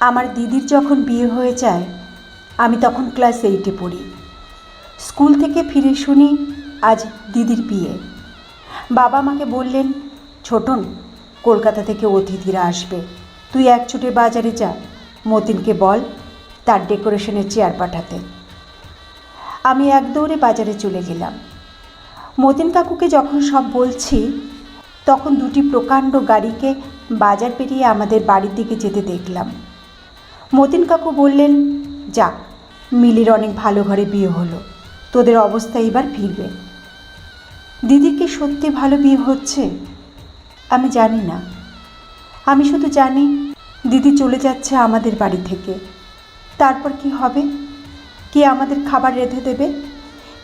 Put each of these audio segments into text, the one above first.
আমার দিদির যখন বিয়ে হয়ে যায়, আমি তখন ক্লাস এইটে পড়ি। স্কুল থেকে ফিরে শুনি আজ দিদির বিয়ে। বাবা আমাকে বললেন, ছোটন, কলকাতা থেকে অতিথিরা আসবে। তুই এক ছুটে বাজারে যা, মতিনকে বল তার ডেকোরেশনের চেয়ার পাঠাতে। আমি এক দৌড়ে বাজারে চলে গেলাম। মতিন কাকুকে যখন সব বলছি, তখন দুটি প্রকাণ্ড গাড়িকে বাজার পেরিয়ে আমাদের বাড়ির দিকে যেতে দেখলাম। মতিন কাকু বললেন, যাক, মিলির অনেক ভালো ঘরে বিয়ে হলো। তোদের অবস্থা এবার ফিরবে। দিদির কি সত্যি ভালো বিয়ে হচ্ছে? আমি জানি না। আমি শুধু জানি, দিদি চলে যাচ্ছে আমাদের বাড়ি থেকে। তারপর কি হবে? কে আমাদের খাবার রেঁধে দেবে?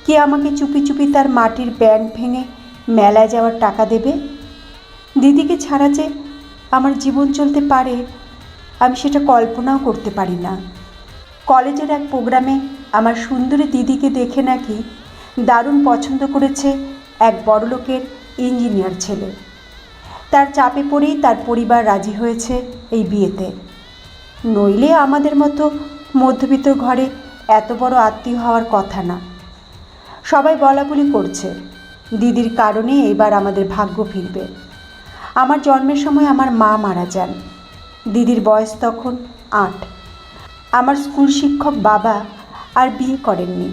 কে আমাকে চুপি চুপি তার মাটির ব্যান্ড ভেঙে মেলায় যাওয়ার টাকা দেবে? দিদিকে ছাড়া যে আমার জীবন চলতে পারে আমি সেটা কল্পনাও করতে পারি না। কলেজের এক প্রোগ্রামে আমার সুন্দরী দিদিকে দেখে নাকি দারুণ পছন্দ করেছে এক বড়লোকের ইঞ্জিনিয়ার ছেলে। তার চাপে পড়েই তার পরিবার রাজি হয়েছে এই বিয়েতে। নইলে আমাদের মতো মধ্যবিত্ত ঘরে এত বড় আত্মীয় হওয়ার কথা না। সবাই বলাবলি করছে, দিদির কারণে এবার আমাদের ভাগ্য ফিরবে। আমার জন্মের সময় আমার মা মারা যান। দিদির বয়স তখন আট। আমার স্কুল শিক্ষক বাবা আর বিয়ে করেননি।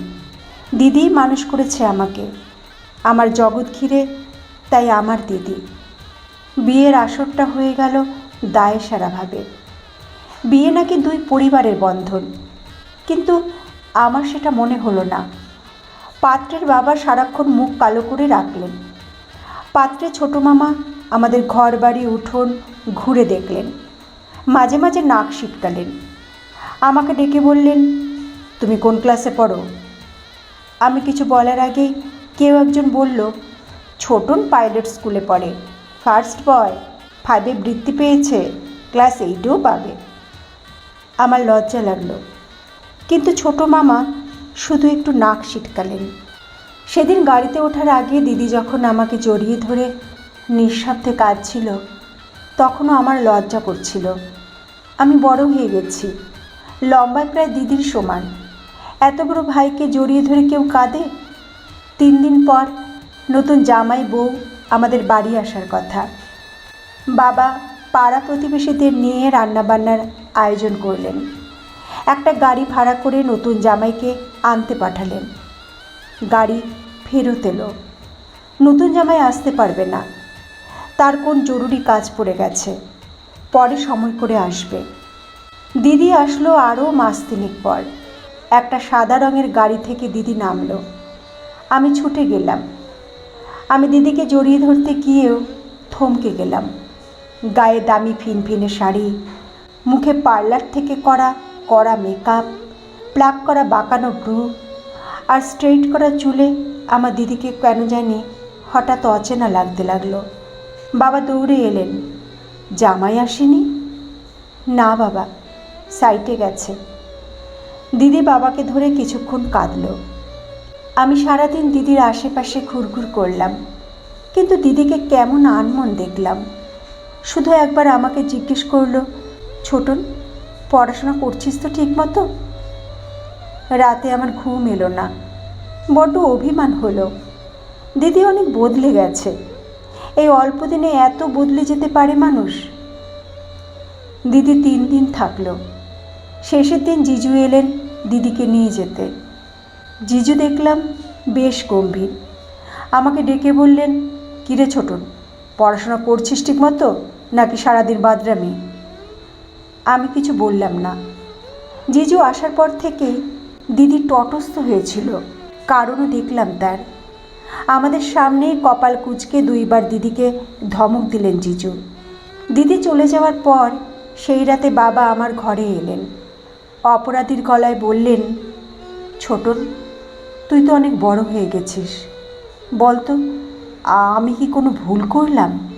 দিদিই মানুষ করেছে আমাকে। আমার জগৎ ঘিরে তাই আমার দিদি। বিয়ের আসরটা হয়ে গেল দায়ে সারাভাবে বিয়ে নাকি দুই পরিবারের বন্ধন। কিন্তু আমার সেটা মনে হলো না। পাত্রের বাবা সারাক্ষণ মুখ কালো করে রাখলেন। পাত্রে ছোটো মামা আমাদের ঘর বাড়ি উঠোন ঘুরে দেখলেন। মাঝে মাঝে নাক শিটকালেন আমাকে ডেকে বললেন, তুমি কোন ক্লাসে পড়ো? আমি কিছু বলার আগেই কেউ একজন বলল ছোটন পাইলট স্কুলে পড়ে, ফার্স্ট বয়, ফাইভে বৃত্তি পেয়েছে, ক্লাস এইটেও পাবে। আমার লজ্জা লাগল। কিন্তু ছোট মামা শুধু একটু নাক সিটকালেন সেদিন গাড়িতে ওঠার আগে দিদি যখন আমাকে জড়িয়ে ধরে নিঃশব্দে কাঁদছিল তখনও আমার লজ্জা করছিল। আমি বড় হয়ে গেছি। লম্বায় প্রায় দিদির সমান। এত বড় ভাইকে জড়িয়ে ধরে কেউ কাঁদে? তিন দিন পর নতুন জামাই বউ আমাদের বাড়ি আসার কথা। বাবা পাড়া প্রতিবেশীদের নিয়ে রান্নাবান্নার আয়োজন করলেন। একটা গাড়ি ভাড়া করে নতুন জামাইকে আনতে পাঠালেন। গাড়ি ফেরত এলো। নতুন জামাই আসতে পারবে না। তার কোন জরুরি কাজ পড়ে গেছে। পরে সময় করে আসবে। দিদি আসলো আরও মাস তিনেক পর। একটা সাদা রঙের গাড়ি থেকে দিদি নামলো। আমি ছুটে গেলাম। আমি দিদিকে জড়িয়ে ধরতে গিয়েও থমকে গেলাম। গায়ে দামি ফিনফিনে শাড়ি, মুখে পার্লার থেকে করা কড়া মেকআপ, প্লাক করা বাঁকানো ব্রু আর স্ট্রেইট করা চুলে আমার দিদিকে কেন জানি হঠাৎ অচেনা লাগতে লাগল। বাবা দৌড়ে এলেন। জামাই আসেনি? না বাবা, সাইটে গেছে। দিদি বাবাকে ধরে কিছুক্ষণ কাঁদলো। আমি সারাদিন দিদির আশেপাশে ঘুরঘুর করলাম, কিন্তু দিদিকে কেমন আনমন দেখলাম। শুধু একবার আমাকে জিজ্ঞেস করল, ছোটন, পড়াশোনা করছিস তো ঠিক মতো রাতে আমার ঘুম এলো না। বড্ড অভিমান হলো। দিদি অনেক বদলে গেছে। এই অল্প দিনে এত বদলে যেতে পারে মানুষ? দিদি তিন দিন থাকল। শেষের দিন জিজু এলেন দিদিকে নিয়ে যেতে। জিজু দেখলাম বেশ গম্ভীর। আমাকে ডেকে বললেন, কিরে ছোটন, পড়াশোনা করছিস ঠিক মতো নাকি সারাদিন বাদরামি? আমি কিছু বললাম না। জিজু আসার পর থেকেই দিদি তটস্থ হয়েছিল। কারণও দেখলাম তার। আমাদের সামনেই কপাল কুচকে দুইবার দিদিকে ধমক দিলেন জিজু। দিদি চলে যাওয়ার পর সেই রাতে বাবা আমার ঘরে এলেন। অপরাধীর গলায় বললেন, ছোটন, তুই তো অনেক বড় হয়ে গেছিস। বলতো, আমি কি কোনো ভুল করলাম?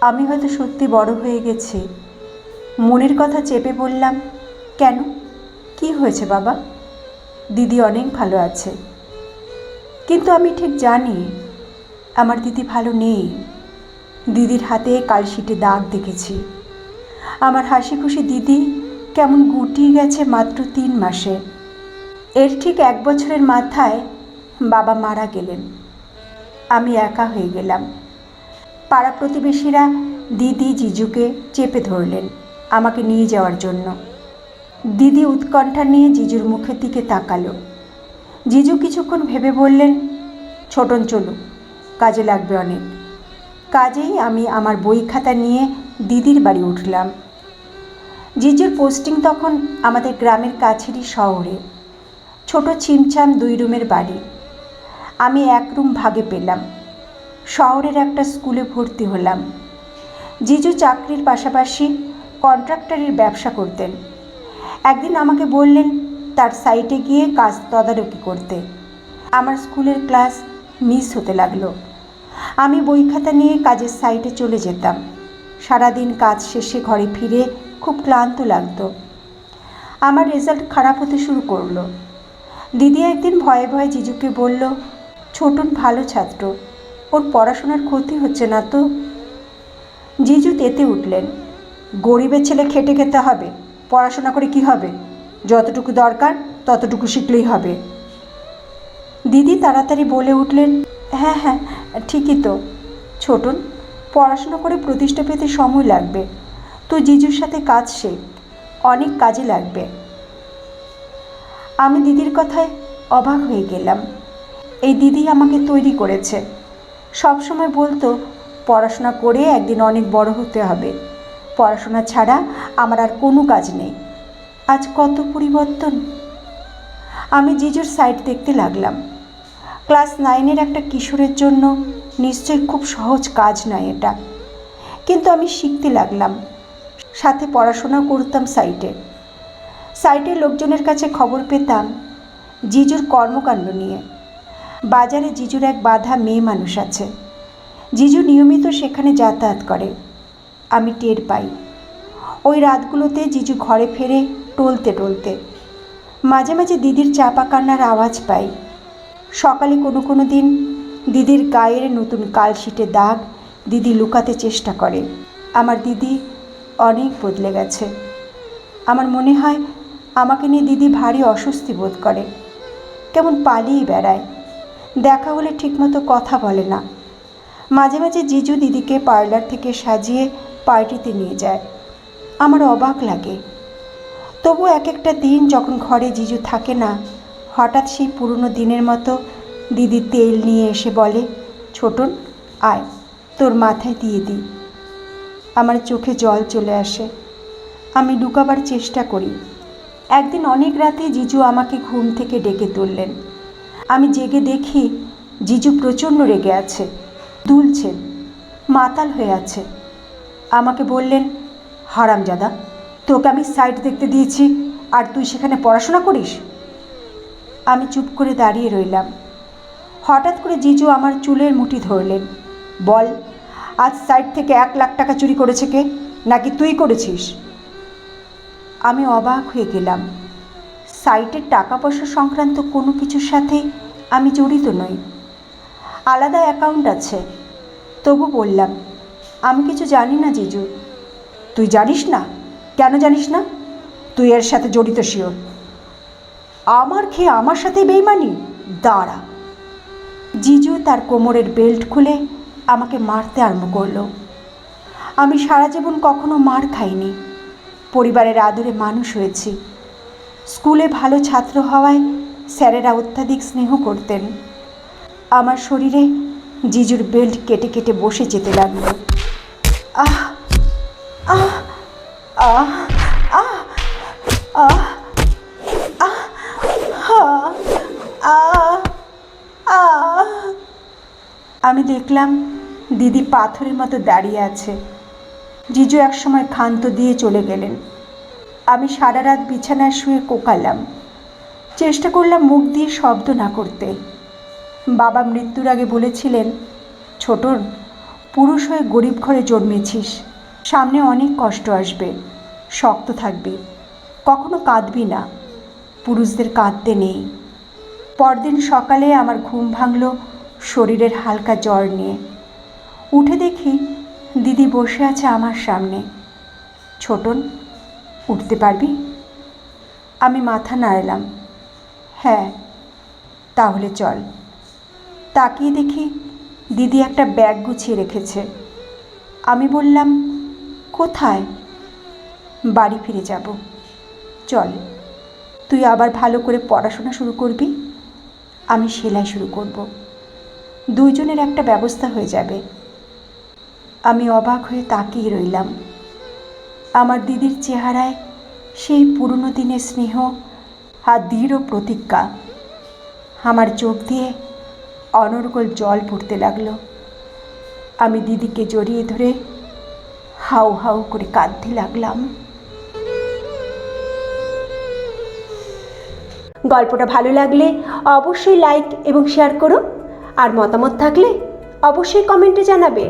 আমি হয়তো সত্যি বড় হয়ে গেছি। মনের কথা চেপে বললাম, কেন? কি হয়েছে বাবা? দিদি অনেক ভালো আছে। কিন্তু আমি ঠিক জানি আমার দিদি ভালো নেই। দিদির হাতে কালশিটে দাগ দেখেছি। আমার হাসি খুশি দিদি কেমন গুটিয়ে গেছে মাত্র তিন মাসে। এর ঠিক এক বছরের মাথায় বাবা মারা গেলেন। আমি একা হয়ে গেলাম। পাড়া প্রতিবেশীরা দিদি জিজুকে চেপে ধরলেন আমাকে নিয়ে যাওয়ার জন্য। দিদি উৎকণ্ঠা নিয়ে জিজুর মুখের দিকে তাকালো। জিজু কিছুক্ষণ ভেবে বললেন, ছোটন চলু কাজে লাগবে অনেক। কাজেই আমি আমার বই খাতা নিয়ে দিদির বাড়ি উঠলাম। জিজুর পোস্টিং তখন আমাদের গ্রামের কাছেরই শহরে। ছোট ছিমছাম দুই রুমের বাড়ি। আমি এক রুম ভাগে পেলাম। শহরের একটা স্কুলে ভর্তি হলাম। জিজু চাকরির পাশাপাশি কন্ট্রাক্টরের ব্যবসা করতেন। একদিন আমাকে বললেন তার সাইটে গিয়ে কাজ তদারকি করতে। আমার স্কুলের ক্লাস মিস হতে লাগল। আমি বই খাতা নিয়ে কাজের সাইটে চলে যেতাম। সারাদিন কাজ শেষে ঘরে ফিরে খুব ক্লান্ত লাগতো। আমার রেজাল্ট খারাপ হতে শুরু করল। দিদি একদিন ভয়ে ভয়ে জিজুকে বলল, ছোটন ভালো ছাত্র, ওর পড়াশোনার ক্ষতি হচ্ছে না তো? জিজু তেতে উঠলেন, গরিবের ছেলে খেটে খেতে হবে, পড়াশোনা করে কি হবে? যতটুকু দরকার, ততটুকু শিখলেই হবে। দিদি তাড়াতাড়ি বলে উঠলেন হ্যাঁ হ্যাঁ ঠিকই তো। ছোটন, পড়াশোনা করে প্রতিষ্ঠা পেতে সময় লাগবে। তো জিজুর সাথে কাজ শেখ, অনেক কাজে লাগবে। আমি দিদির কথায় অবাক হয়ে গেলাম। এই দিদি আমাকে তৈরি করেছে। সব সময় বলতো, পড়াশোনা করে একদিন অনেক বড় হতে হবে। পড়াশোনা ছাড়া আমার আর কোনো কাজ নেই। আজ কত পরিবর্তন। আমি জিজুর সাইড দেখতে লাগলাম। ক্লাস নাইনের একটা কিশোরের জন্য নিশ্চয়ই খুব সহজ কাজ নয় এটা। কিন্তু আমি শিখতে লাগলাম। সাথে পড়াশোনা করতাম সাইটে সাইটের লোকজনের কাছে খবর পেতাম জিজুর কর্মকাণ্ড নিয়ে। বাজারে জিজুর এক বাধা মেয়ে মানুষ আছে। জিজু নিয়মিত সেখানে যাতায়াত করে। আমি টের পাই। ওই রাতগুলোতে জিজু ঘরে ফেরে টলতে টলতে। মাঝে মাঝে দিদির চাপা কান্নার আওয়াজ পাই। সকালে কোনো কোনো দিন দিদির গায়ের নতুন কালশিটে দাগ দিদি লুকাতে চেষ্টা করে। আমার দিদি অনেক বদলে গেছে। আমার মনে হয় আমাকে নিয়ে দিদি ভারী অস্বস্তি বোধ করে। কেমন পালিয়ে বেড়ায়। দেখা হলে ঠিকমতো কথা বলে না। মাঝে মাঝে জিজু দিদিকে পার্লার থেকে সাজিয়ে পার্টিতে নিয়ে যায়। আমার অবাক লাগে। তবু এক একটা দিন যখন ঘরে জিজু থাকে না, হঠাৎ সেই পুরনো দিনের মতো দিদি তেল নিয়ে এসে বলে, ছোটন, আয়, তোর মাথায় দিয়ে দিই। আমার চোখে জল চলে আসে। আমি লুকাবার চেষ্টা করি। একদিন অনেক রাতে জিজু আমাকে ঘুম থেকে ডেকে তুললেন। আমি জেগে দেখি জিজু প্রচণ্ড রেগে আছে দুলছেন মাতাল হয়ে আছে। আমাকে বললেন, হারামজাদা তোকে আমি সাইড দেখতে দিয়েছি। আর তুই সেখানে পড়াশোনা করিস? আমি চুপ করে দাঁড়িয়ে রইলাম। হঠাৎ করে জিজু আমার চুলের মুঠি ধরলেন। বল, আজ সাইড থেকে এক লাখ টাকা চুরি করেছে কে? নাকি তুই করেছিস? আমি অবাক হয়ে গেলাম। সাইটের টাকা পয়সা সংক্রান্ত কোনো কিছুর সাথেই আমি জড়িত নই। আলাদা অ্যাকাউন্ট আছে। তবু বললাম, আমি কিছু জানি না জিজু। তুই জানিস না? কেন জানিস না? তুই এর সাথে জড়িত শিওর। আমার খেয়ে আমার সাথে বেইমানি? দাঁড়া। জিজু তার কোমরের বেল্ট খুলে আমাকে মারতে আরম্ভ করল। আমি সারা জীবন কখনো মার খাইনি। পরিবারের আদরে মানুষ হয়েছি। স্কুলে ভালো ছাত্র হওয়ায় স্যারেরা অত্যাধিক স্নেহ করতেন। আমার শরীরে জিজুর বেল্ট কেটে কেটে বসে যেতে লাগল। আহ আহ। আমি দেখলাম দিদি পাথরের মতো দাঁড়িয়ে আছে। জিজু একসময় ক্ষান্ত দিয়ে চলে গেলেন। আমি সারা রাত বিছানায় শুয়ে কোকালাম। চেষ্টা করলাম মুখ দিয়ে শব্দ না করতে। বাবা মৃত্যুর আগে বলেছিলেন, ছোটন, পুরুষ হয়ে গরিব ঘরে জন্মেছিস। সামনে অনেক কষ্ট আসবে। শক্ত থাকবি, কখনো কাঁদবি না। পুরুষদের কাঁদতে নেই। পরদিন সকালে আমার ঘুম ভাঙল শরীরের হালকা জ্বর নিয়ে। উঠে দেখি দিদি বসে আছে আমার সামনে। ছোটন, উঠতে পারবি? আমি মাথা নাড়লাম। হ্যাঁ তাহলে চল। তাকিয়ে দেখি দিদি একটা ব্যাগ গুছিয়ে রেখেছে। আমি বললাম, কোথায়? বাড়ি ফিরে যাব। চল, তুই আবার ভালো করে পড়াশোনা শুরু করবি। আমি সেলাই শুরু করব। দুইজনের একটা ব্যবস্থা হয়ে যাবে। আমি অবাক হয়ে তাকিয়ে রইলাম। আমার দিদির চেহারায় সেই পুরনো দিনের স্নেহ আর দৃঢ় প্রতিজ্ঞা। আমার চোখ দিয়ে অনর্গল জল পড়তে লাগল। আমি দিদিকে জড়িয়ে ধরে হাউ হাউ করে কাঁদতে লাগলাম। গল্পটা ভালো লাগলে অবশ্যই লাইক এবং শেয়ার করো আর মতামত থাকলে অবশ্যই কমেন্টে জানাবে।